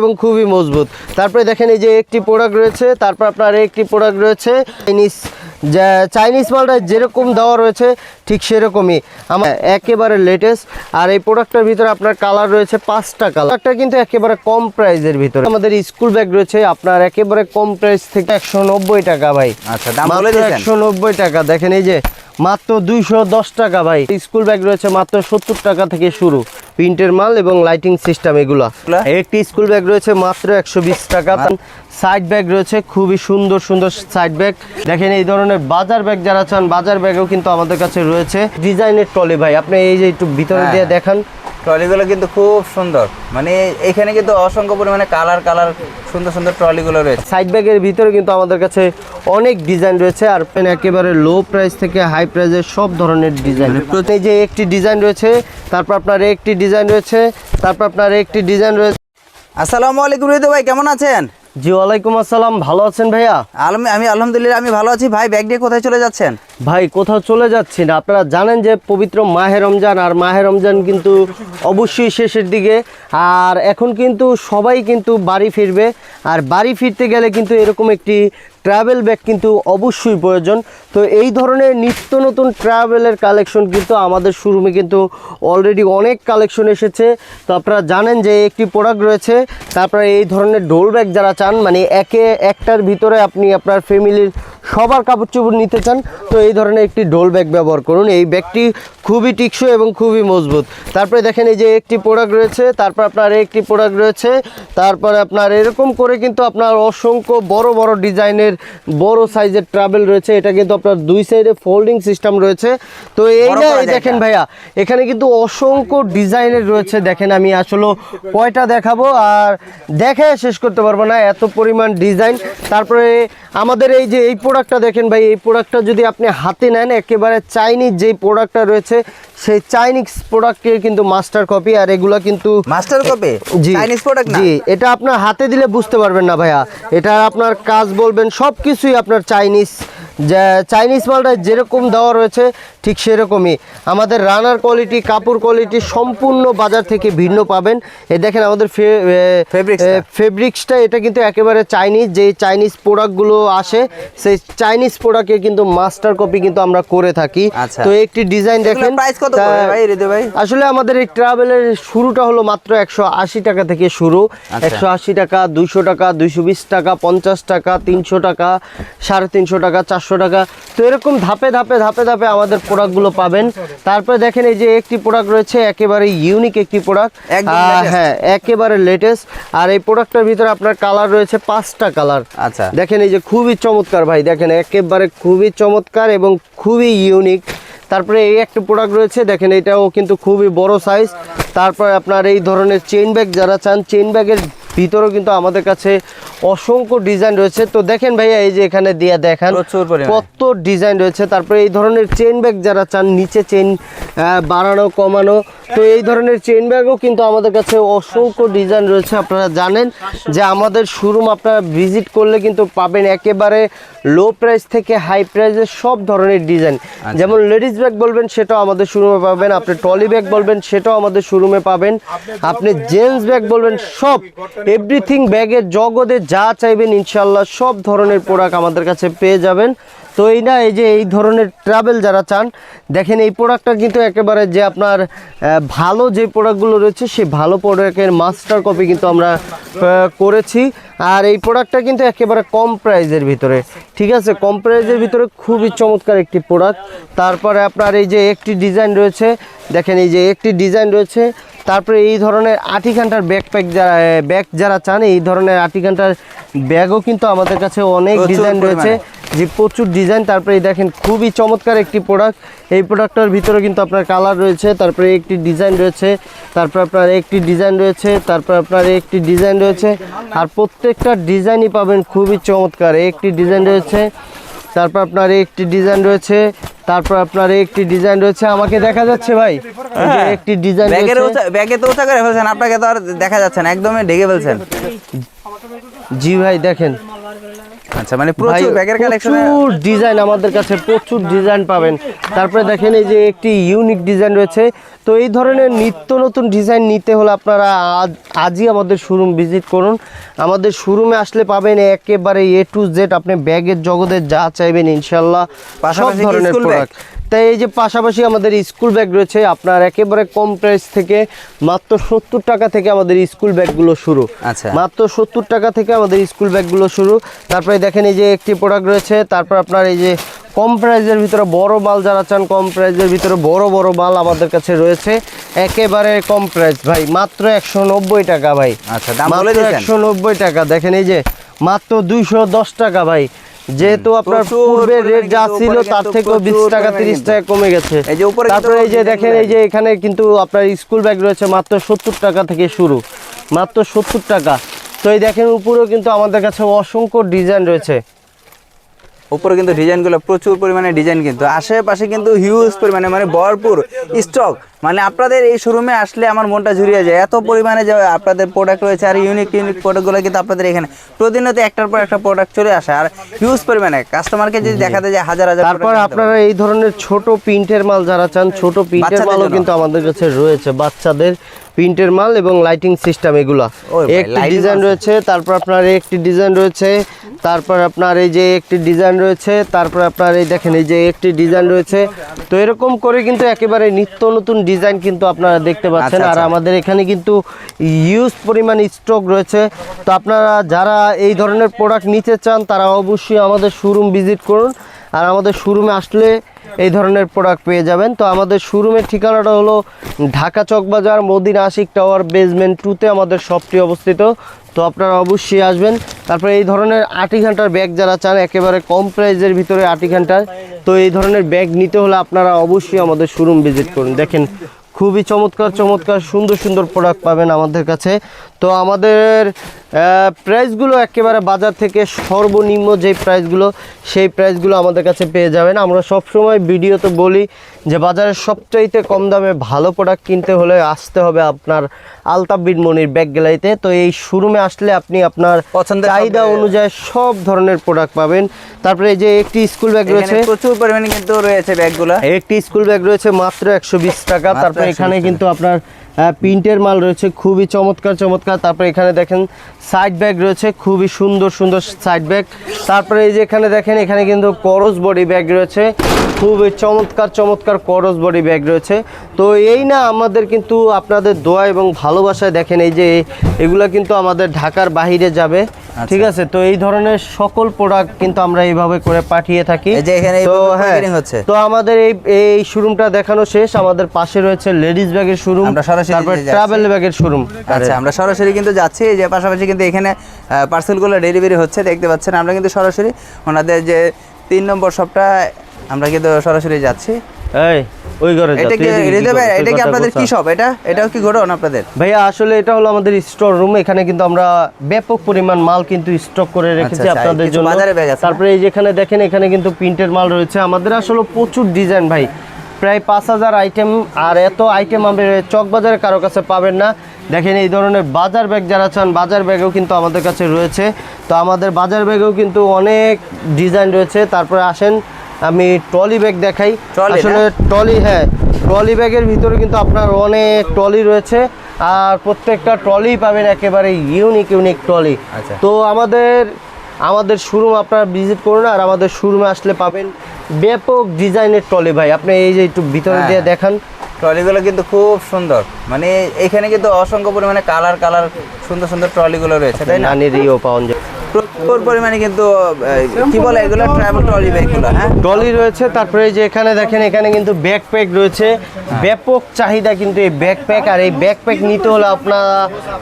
এবং খুবই মজবুত। তারপরে দেখেন এই যে একটি প্রোডাক্ট রয়েছে তারপর আপনার একটি প্রোডাক্ট রয়েছে চাইনিজ যা চাইনিজ মালটা যেরকম দেওয়া রয়েছে ঠিক সেরকমই। আমার একেবারে লেটেস্ট আর এই প্রোডাক্টটার ভিতরে আপনার কালার রয়েছে পাঁচটা কালার একটা কিন্তু একেবারে কম প্রাইসের ভিতরে। আমাদের স্কুল ব্যাগ রয়েছে আপনার একেবারে কম প্রাইস থেকে একশো নব্বই টাকা ভাই। আচ্ছা, দাম একশো নব্বই টাকা। দেখেন এই যে মাত্র দুইশো দশ টাকা ভাই। স্কুল ব্যাগ রয়েছে মাত্র সত্তর টাকা থেকে শুরু। প্রিন্টের মাল এবং লাইটিং সিস্টেম এগুলো? একটি স্কুল ব্যাগ রয়েছে মাত্র একশো বিশ টাকা। সাইড ব্যাগ রয়েছে খুবই সুন্দর সুন্দর সাইড ব্যাগ। দেখেন এই ধরনের বাজার ব্যাগ যারা চান বাজার ব্যাগও কিন্তু আমাদের কাছে রয়েছে। ডিজাইনের টলি ভাই আপনি এই যে একটু ভিতরে হ্যাঁ। দিয়ে দেখান। ট্রলিগুলো কিন্তু খুব সুন্দর। মানে এখানে কিন্তু অসংখ্য পরিমাণে কালার কালার সুন্দর সুন্দর ট্রলিগুলো রয়েছে। সাইড ব্যাগের ভিতরে কিন্তু আমাদের কাছে অনেক ডিজাইন রয়েছে আর পেন একেবারে লো প্রাইস থেকে হাই প্রাইসের সব ধরনের ডিজাইন প্রত্যেক যে একটি ডিজাইন রয়েছে তারপর আপনার একটি ডিজাইন রয়েছে তারপর আপনার একটি ডিজাইন রয়েছে। আসসালামু আলাইকুম রিদু ভাই কেমন আছেন? জি ওয়ালাইকুম আসসালাম। ভালো আছেন ভাইয়া? আলম আমি আলহামদুলিল্লাহ আমি ভালো আছি। ভাই ব্যাগ নিয়ে কোথায় চলে যাচ্ছেন? ভাই কোথাও চলে যাচ্ছি না। আপনারা জানেন যে পবিত্র মাহের রমজান আর মাহে রমজান কিন্তু অবশ্যই শেষের দিকে। আর এখন কিন্তু সবাই কিন্তু বাড়ি ফিরবে। আর বাড়ি ফিরতে গেলে কিন্তু এরকম একটি ট্রাভেল ব্যাগ কিন্তু অবশ্যই প্রয়োজন। তো এই ধরনের নিত্য নতুন ট্রাভেলের কালেকশন কিন্তু আমাদের শোরুমে কিন্তু অলরেডি অনেক কালেকশন এসেছে। তো আপনারা জানেন যে একটি প্রোডাক্ট রয়েছে, তারপরে এই ধরনের ডোল ব্যাগ যারা চান মানে একে একটার ভিতরে আপনি আপনার ফ্যামিলির সবার কাপড় চোপড় নিতে চান তো এই ধরনের একটি ডোল ব্যাগ ব্যবহার করুন। এই ব্যাগটি খুবই টিকসই এবং খুবই মজবুত। তারপরে দেখেন এই যে একটি প্রোডাক্ট রয়েছে তারপর আপনার একটি প্রোডাক্ট রয়েছে তারপরে আপনার এরকম করে কিন্তু আপনার অসংখ্য বড় বড় ডিজাইনের বড় সাইজের ট্রাভেল রয়েছে। এটা কিন্তু আপনার দুই সাইডে ফোল্ডিং সিস্টেম রয়েছে। তো এই না এই দেখেন ভাইয়া এখানে কিন্তু অসংখ্য ডিজাইনের রয়েছে। দেখেন আমি আসলে কয়টা দেখাবো আর দেখে শেষ করতে পারব না এত পরিমাণ ডিজাইন। তারপরে আমাদের এই যে এই প্রোডাক্টটা দেখেন ভাই এই প্রোডাক্টটা যদি আপনি হাতে নেন একেবারে চাইনিজ যেই প্রোডাক্টটা রয়েছে সেই চাইনিজ প্রোডাক্টের কিন্তু মাস্টার কপি আর এগুলা কিন্তু মাস্টার কপি জি। চাইনিজ প্রোডাক্ট না? জি এটা আপনার হাতে দিলে বুঝতে পারবেন না ভাইয়া। এটা আপনার কাজ বলবেন সব কিছুই আপনার চাইনিজ যা চাইনিজ মালটা যেরকম দেওয়া রয়েছে ঠিক সেরকমই। আমাদের রানার কোয়ালিটি কাপড় কোয়ালিটি সম্পূর্ণ বাজার থেকে ভিন্ন পাবেন। এ দেখেন আমাদের ফেব্রিক্সটা এটা কিন্তু একেবারে চাইনিজ যে চাইনিজ প্রোডাক্টগুলো আসে সেই চাইনিজ প্রোডাক্টের কিন্তু মাস্টার কপি কিন্তু আমরা করে থাকি। আচ্ছা। তো একটি ডিজাইন দেখেন আসলে আমাদের এই ট্রাভেলের শুরুটা হলো মাত্র একশো আশি টাকা থেকে শুরু। আচ্ছা। একশো আশি টাকা দুইশো টাকা দুইশো বিশ টাকা পঞ্চাশ টাকা তিনশো টাকা সাড়ে তিনশো টাকা চারশো টাকা। তো এরকম ধাপে ধাপে ধাপে ধাপে আমাদের প্রোডাক্টগুলো পাবেন। তারপরে দেখেন এই যে একটি প্রোডাক্ট রয়েছে একেবারে ইউনিক একটি প্রোডাক্ট হ্যাঁ একেবারে লেটেস্ট আর এই প্রোডাক্টটার ভিতরে আপনার কালার রয়েছে পাঁচটা কালার আচ্ছা। দেখেন এই যে খুবই চমৎকার ভাই দেখেন একেবারে খুবই চমৎকার এবং খুবই ইউনিক তারপরে এই একটা প্রোডাক্ট রয়েছে দেখেন এটাও কিন্তু খুবই বড় সাইজ তারপরে আপনার এই ধরনের চেইন ব্যাগ যারা চান চেইন ব্যাগের ভিতরেও কিন্তু আমাদের কাছে অসংখ্য ডিজাইন রয়েছে। তো দেখেন ভাইয়া এই যে এখানে দিয়ে দেখান কত ডিজাইন রয়েছে। তারপরে এই ধরনের চেইন ব্যাগ যারা চান নিচে চেন বাড়ানো কমানো তো এই ধরনের চেইন ব্যাগও কিন্তু আমাদের কাছে অসংখ্য ডিজাইন রয়েছে। আপনারা জানেন যে আমাদের শোরুম আপনারা ভিজিট করলে কিন্তু পাবেন একেবারে লো প্রাইস থেকে হাই প্রাইসের সব ধরনের ডিজাইন। যেমন লেডিস ব্যাগ বলবেন সেটাও আমাদের শোরুমে পাবেন। আপনি ট্রলি ব্যাগ বলবেন সেটাও আমাদের শোরুমে পাবেন। আপনি জেন্টস ব্যাগ বলবেন সব এভরিথিং ব্যাগের জগতে যা চাইবেন ইনশাল্লাহ সব ধরনের প্রোডাক্ট আমাদের কাছে পেয়ে যাবেন। তো এই না এই যে এই ধরনের ট্রাভেল যারা চান দেখেন এই প্রোডাক্টটা কিন্তু একেবারে যে আপনার ভালো যে প্রোডাক্টগুলো রয়েছে সেই ভালো প্রোডাক্টের মাস্টার কপি কিন্তু আমরা করেছি। আর এই প্রোডাক্টটা কিন্তু একেবারে কম প্রাইজের ভিতরে ঠিক আছে? কম প্রাইজের ভিতরে খুবই চমৎকার একটি প্রোডাক্ট তারপরে আপনার এই যে একটি ডিজাইন রয়েছে দেখেন এই যে একটি ডিজাইন রয়েছে। তারপরে এই ধরনের আটি ঘণ্টার ব্যাকপ্যাক যারা ব্যাগ যারা চান এই ধরনের আটি ঘণ্টার ব্যাগও কিন্তু আমাদের কাছে অনেক ডিজাইন রয়েছে। যে প্রচুর ডিজাইন তারপরে এই দেখেন খুবই চমৎকার একটি প্রোডাক্ট এই প্রোডাক্টটার ভিতরে কিন্তু আপনার কালার রয়েছে তারপরে একটি ডিজাইন রয়েছে তারপর আপনার একটি ডিজাইন রয়েছে তারপর আপনার একটি ডিজাইন রয়েছে আর প্রত্যেকটা ডিজাইনই পাবেন খুবই চমৎকার। একটি ডিজাইন রয়েছে তারপর আপনার একটি ডিজাইন রয়েছে তারপর আপনার একটি ডিজাইন রয়েছে। আমাকে দেখা যাচ্ছে ভাই একটি ডিজাইন ব্যাগের ব্যাগে তো উঁচা করে ফেলছেন আপনাকে তো আর দেখা যাচ্ছে না একদমই ঢেকে ফেলছেন। জি ভাই দেখেন। আচ্ছা মানে প্রচুর ব্যাগের কালেকশন প্রচুর ডিজাইন আমাদের কাছে প্রচুর ডিজাইন পাবেন। তারপরে দেখেন এই যে একটি ইউনিক ডিজাইন রয়েছে। তো এই ধরনের নিত্য নতুন ডিজাইন নিতে হলে আপনারা আজই আমাদের শোরুম ভিজিট করুন। আমাদের শোরুমে আসলে পাবেন একেবারে এ টু জেড আপনি ব্যাগের জগতে যা চাইবেন ইনশাল্লাহ সব ধরনের প্রোডাক্ট তাই এই যে পাশাপাশি আমাদের স্কুল ব্যাগ রয়েছে আপনার একেবারে কম প্রাইস থেকে মাত্র সত্তর টাকা থেকে আমাদের স্কুল ব্যাগগুলো শুরু। আচ্ছা। মাত্র সত্তর টাকা থেকে আমাদের স্কুল ব্যাগগুলো শুরু। তারপরে দেখেন এই যে একটি প্রোডাক্ট রয়েছে তারপর আপনার এই যে কম প্রাইজের ভিতরে বড় মাল যারা চান কম প্রাইজের ভিতরে বড় বড় মাল আমাদের কাছে রয়েছে। একেবারে কম প্রাইস ভাই মাত্র একশো নব্বই টাকা ভাই। আচ্ছা, দাম একশো নব্বই টাকা। দেখেন এই যে মাত্র দুইশো দশ টাকা ভাই। যেহেতু আপনার পূর্বের রেট যা ছিল তার থেকেও বিশ টাকা তিরিশ টাকা কমে গেছে। এই যে উপরে তারপরে এই যে দেখেন এই যে এখানে কিন্তু আপনার স্কুল ব্যাগ রয়েছে মাত্র সত্তর টাকা থেকে শুরু। মাত্র সত্তর টাকা। তো এই দেখেন উপরেও কিন্তু আমাদের কাছে অসংখ্য ডিজাইন রয়েছে। উপরে কিন্তু ডিজাইনগুলো প্রচুর পরিমাণে ডিজাইন কিন্তু। আশেপাশে কিন্তু হিউজ পরিমাণে মানে ভরপুর স্টক মানে আপনাদের এই শোরুমে আসলে আমার মনটা ঝুরিয়ে যায়। এত পরিমাণে যে আপনাদের প্রোডাক্ট রয়েছে আর ইউনিক ইউনিক প্রোডাক্টগুলো কিন্তু আপনাদের এখানে। প্রতিনিয়ত একটার পর একটা প্রোডাক্ট চলে আসে। আর হিউজ পরিমাণে কাস্টমারকে যদি দেখাতে যায় হাজার হাজার তারপর আপনারা এই ধরনের ছোট প্রিন্টের মাল যারা চান ছোট প্রিন্টের মালও কিন্তু আমাদের কাছে রয়েছে। বাচ্চাদের প্রিন্টের মাল এবং লাইটিং সিস্টেম এগুলা। একটি ডিজাইন রয়েছে তারপর আপনার এই একটি ডিজাইন রয়েছে তারপর আপনার এই যে একটি ডিজাইন রয়েছে তারপর আপনার এই দেখেন এই যে একটি ডিজাইন রয়েছে। তো এরকম করে কিন্তু একেবারে নিত্য নতুন ডিজাইন কিন্তু আপনারা দেখতে পাচ্ছেন। আচ্ছা, আর আচ্ছা। আমাদের এখানে কিন্তু ইউজ পরিমাণ স্টক রয়েছে। তো আপনারা যারা এই ধরনের প্রোডাক্ট নিতে চান তারা অবশ্যই আমাদের শোরুম ভিজিট করুন। আর আমাদের শোরুমে আসলে এই ধরনের প্রোডাক্ট পেয়ে যাবেন। তো আমাদের শোরুমের ঠিকানাটা হলো ঢাকা চকবাজার, মদিনা আশিক টাওয়ার বেসমেন্ট টুতে আমাদের শপটি অবস্থিত। তো আপনারা অবশ্যই আসবেন। তারপরে এই ধরনের আটি ঘণ্টার ব্যাগ যারা চান, একেবারে কম প্রাইজের ভিতরে আটি ঘণ্টার, তো এই ধরনের ব্যাগ নিতে হলে আপনারা অবশ্যই আমাদের শোরুম ভিজিট করুন। দেখেন, খুবই চমৎকার চমৎকার, সুন্দর সুন্দর প্রোডাক্ট পাবেন আমাদের কাছে। তো আমাদের প্রাইসগুলো একেবারে বাজার থেকে সর্বনিম্ন যে প্রাইসগুলো সেই প্রাইসগুলো আমাদের কাছে পেয়ে যাবেন। আমরা সবসময় ভিডিওতে বলি যে বাজারের সবচাইতে কম দামে ভালো প্রোডাক্ট কিনতে হলে আসতে হবে আপনার আলতাবিন মনির ব্যাগ গ্যালারিতে। তো এই শোরুমে আসলে আপনি আপনার পছন্দের চাহিদা অনুযায়ী সব ধরনের প্রোডাক্ট পাবেন। তারপরে এই যে একটি স্কুল ব্যাগ রয়েছে। প্রচুর পরিমাণে কিন্তু রয়েছে ব্যাগগুলো। একটি স্কুল ব্যাগ রয়েছে মাত্র একশো বিশ টাকা। তারপরে এখানে কিন্তু আপনার প্রিন্টের মাল রয়েছে খুবই চমৎকার চমৎকার। তারপরে এখানে দেখেন সাইড ব্যাগ রয়েছে খুবই সুন্দর সুন্দর সাইড ব্যাগ তারপরে এই যে এখানে দেখেন এখানে কিন্তু করস বডি ব্যাগ রয়েছে খুবই চমৎকার চমৎকার করস বডি ব্যাগ রয়েছে। তো এই না আমাদের কিন্তু আপনাদের দোয়া এবং ভালোবাসায় দেখেন এই যে এগুলা কিন্তু আমাদের ঢাকার বাহিরে যাবে আচ্ছা। ঠিক আছে? তো এই ধরনের সকল প্রোডাক্ট কিন্তু আমরা এইভাবে করে পাঠিয়ে থাকি। যে এখানে তো হ্যাঁ। তো আমাদের এই এই শোরুমটা দেখানো শেষ। আমাদের পাশে রয়েছে লেডিস ব্যাগের শোরুম আমরা সরাসরি তারপর ট্রাভেল ব্যাগের শোরুম আচ্ছা আমরা সরাসরি কিন্তু যাচ্ছি যে পাশাপাশি কিন্তু এখানে পার্সেলগুলো ডেলিভারি হচ্ছে দেখতে পাচ্ছেন আমরা কিন্তু সরাসরি ওনাদের যে তিন নম্বর শপটা আমরা কিন্তু সরাসরি যাচ্ছি। এই ওই ঘরে এটা কি? এটা কি আপনাদের কি শপ এটা এটাও কি গোডাউন আপনাদের? ভাইয়া আসলে এটা হলো আমাদের স্টোর রুম এখানে কিন্তু আমরা ব্যাপক পরিমাণ মাল কিন্তু স্টক করে রেখেছি আচ্ছা, আপনাদের জন্য। তারপরে এই যেখানে দেখেন এখানে কিন্তু প্রিন্টের মাল রয়েছে। আমাদের আসলে প্রচুর ডিজাইন ভাই। প্রায় পাঁচ হাজার আইটেম আর এত আইটেম আমাদের চক বাজারে কারও কাছে পাবেন না। দেখেন এই ধরনের বাজার ব্যাগ যারা চান বাজার ব্যাগেও কিন্তু আমাদের কাছে রয়েছে। তো আমাদের বাজার ব্যাগেও কিন্তু অনেক ডিজাইন রয়েছে। তারপরে আসেন আমি ট্রলি ব্যাগ দেখাই। আসলে ট্রলি হ্যাঁ ট্রলি ব্যাগের ভিতরে কিন্তু আপনার অনেক ট্রলি রয়েছে। আর প্রত্যেকটা ট্রলি পাবেন একেবারে ইউনিক ইউনিক ট্রলি। আচ্ছা। তো আমাদের আমাদের শোরুম আপনারা ভিজিট করুন আর আমাদের শোরুমে আসলে পাবেন ব্যাপক ডিজাইনের ট্রলি ভাই। আপনি এই যে একটু ভিতরে হ্যাঁ। দিয়ে দেখান। ট্রলিগুলো কিন্তু খুব সুন্দর। মানে এখানে কিন্তু অসংখ্য পরিমাণে কালার কালার সুন্দর সুন্দর ট্রলিগুলো রয়েছে তাই না? ইও পাওয়া যায়। প্রচুর পরিমাণে কিন্তু কি বলে এগুলো? ট্রাভেল ট্রলি ব্যাগগুলো হ্যাঁ? ট্রলি রয়েছে তারপরে এই যে এখানে দেখেন এখানে কিন্তু ব্যাকপ্যাক রয়েছে। ব্যাপক চাহিদা কিন্তু এই ব্যাকপ্যাক আর এই ব্যাকপ্যাক নিতে হলে আপনারা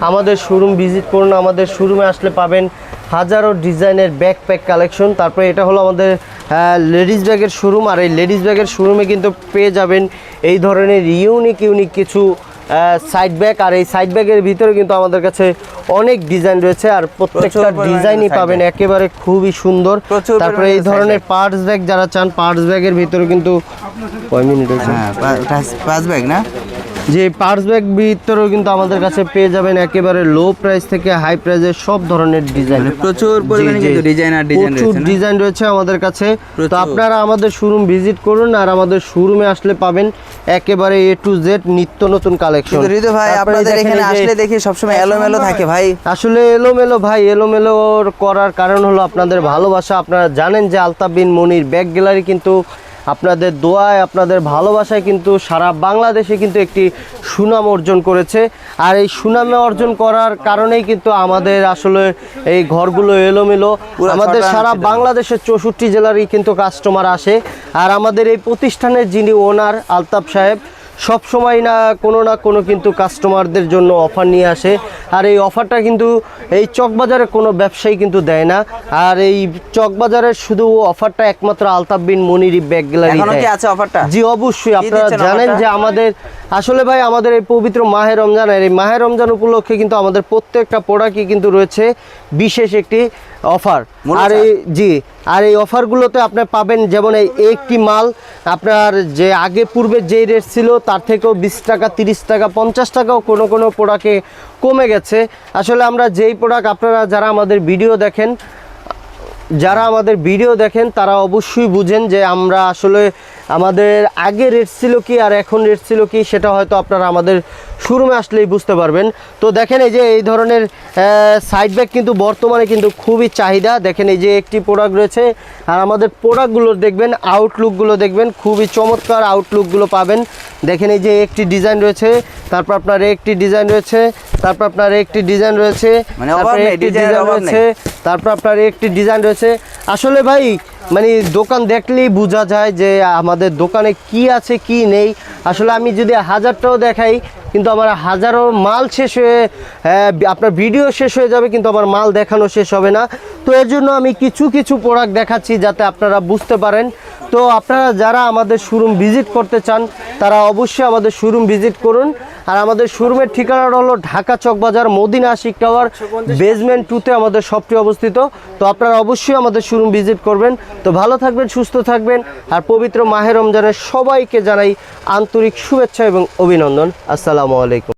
আমাদের শোরুম ভিজিট করুন। আমাদের শোরুমে আসলে পাবেন হাজারো ডিজাইনের ব্যাকপ্যাক কালেকশন তারপরে এটা হলো আমাদের লেডিস ব্যাগের শোরুম আর এই লেডিস ব্যাগের শোরুমে কিন্তু পেয়ে যাবেন এই ধরনের ইউনিক ইউনিক কিছু সাইড ব্যাগ আর এই সাইড ব্যাগের ভিতরে কিন্তু আমাদের কাছে অনেক ডিজাইন রয়েছে। আর প্রত্যেকটা ডিজাইনই পাবেন একেবারে খুবই সুন্দর। তারপরে এই ধরনের পার্টস ব্যাগ যারা চান পার্টস ব্যাগের ভিতরে কিন্তু কয় মিনিট হয়েছে হ্যাঁ পাঁচ- পাঁচ ব্যাগ না? যে পার্স ব্যাগ ভিতরেও কিন্তু আমাদের কাছে পেয়ে যাবেন একেবারে লো প্রাইস থেকে হাই প্রাইসের সব ধরনের ডিজাইন মানে প্রচুর পরিমাণে কিন্তু ডিজাইন আর ডিজাইন প্রচুর ডিজাইন রয়েছে আমাদের কাছে। তো আপনারা আমাদের শোরুম ভিজিট করুন আর আমাদের শোরুমে আসলে পাবেন একেবারে এ টু জেড নিত্য নতুন কালেকশন ঋতু ভাই আপনাদের এখানে আসলে দেখি সবসময় এলোমেলো থাকে ভাই। আসলে এলোমেলো ভাই এলোমেলো করার কারণ হলো আপনাদের ভালোবাসা। আপনারা জানেন যে আলতাফ বিন মনির ব্যাগ গ্যালারি কিন্তু আপনাদের দোয়ায় আপনাদের ভালোবাসায় কিন্তু সারা বাংলাদেশে কিন্তু একটি সুনাম অর্জন করেছে। আর এই সুনাম অর্জন করার কারণেই কিন্তু আমাদের আসলে এই ঘরগুলো এলোমেলো। আমাদের সারা বাংলাদেশের চৌষট্টি জেলারই কিন্তু কাস্টমার আসে। আর আমাদের এই প্রতিষ্ঠানের যিনি ওনার আলতাফ সাহেব সব সময় না কোনো না কোনো কিন্তু কাস্টমারদের জন্য অফার নিয়ে আসে। আর এই অফারটা কিন্তু এই চকবাজারে কোনো ব্যবসায়ী কিন্তু দেয় না। আর এই চকবাজারের শুধু অফারটা একমাত্র আলতাফ বিন মনিরি ব্যাগ গ্যালারি আছে অফারটা জি অবশ্যই। আপনারা জানেন যে আমাদের আসলে ভাই আমাদের এই পবিত্র মাহে রমজানের এই মাহে রমজান উপলক্ষে কিন্তু আমাদের প্রত্যেকটা প্রোডাক্টই কিন্তু রয়েছে বিশেষ একটি অফার। আর এই জি আর এই অফারগুলোতে আপনি পাবেন যেমন এই একটি মাল আপনার যে আগে পূর্বে যেই রেট ছিল তার থেকেও বিশ টাকা তিরিশ টাকা পঞ্চাশ টাকাও কোনো কোনো প্রোডাক্টে কমে গেছে। আসলে আমরা যেই প্রোডাক্ট আপনারা যারা আমাদের ভিডিও দেখেন যারা আমাদের ভিডিও দেখেন তারা অবশ্যই বুঝেন যে আমরা আসলে আমাদের আগে রেট ছিল কি আর এখন রেট ছিল কি সেটা হয়তো আপনারা আমাদের শোরুমে আসলেই বুঝতে পারবেন। তো দেখেন এই যে এই ধরনের সাইড ব্যাগ কিন্তু বর্তমানে কিন্তু খুবই চাহিদা। দেখেন এই যে একটি প্রোডাক্ট রয়েছে আর আমাদের প্রোডাক্টগুলো দেখবেন আউটলুকগুলো দেখবেন খুবই চমৎকার আউটলুকগুলো পাবেন। দেখেন এই যে একটি ডিজাইন রয়েছে তারপর আপনার একটি ডিজাইন রয়েছে তারপর আপনার একটি ডিজাইন রয়েছে মানে তারপর একটি ডিজাইন রয়েছে তারপর আপনার একটি ডিজাইন রয়েছে। আসলে ভাই মানে দোকান দেখলেই বোঝা যায় যে আমাদের দোকানে কি আছে, কি নেই। আসলে আমি যদি হাজারটাও দেখাই, কিন্তু আমার হাজারো মাল শেষ হয়ে আপনার ভিডিও শেষ হয়ে যাবে, কিন্তু আমার মাল দেখানো শেষ হবে না। তো এর জন্য আমি কিছু কিছু প্রোডাক্ট দেখাচ্ছি যাতে আপনারা বুঝতে পারেন। তো আপনারা যারা আমাদের শোরুম ভিজিট করতে চান, তারা অবশ্যই আমাদের শোরুম ভিজিট করুন। আর আমাদের শোরুমের ঠিকানাটা হলো ঢাকা চকবাজার, মদিনা আশিক টাওয়ার বেসমেন্ট টুতে আমাদের শপটি অবস্থিত। তো আপনারা অবশ্যই আমাদের শোরুম ভিজিট করবেন। তো ভালো থাকবেন, সুস্থ থাকবেন। আর পবিত্র মাহের রমজানের সবাইকে জানাই আন্তরিক শুভেচ্ছা এবং অভিনন্দন। আসসালামু আলাইকুম।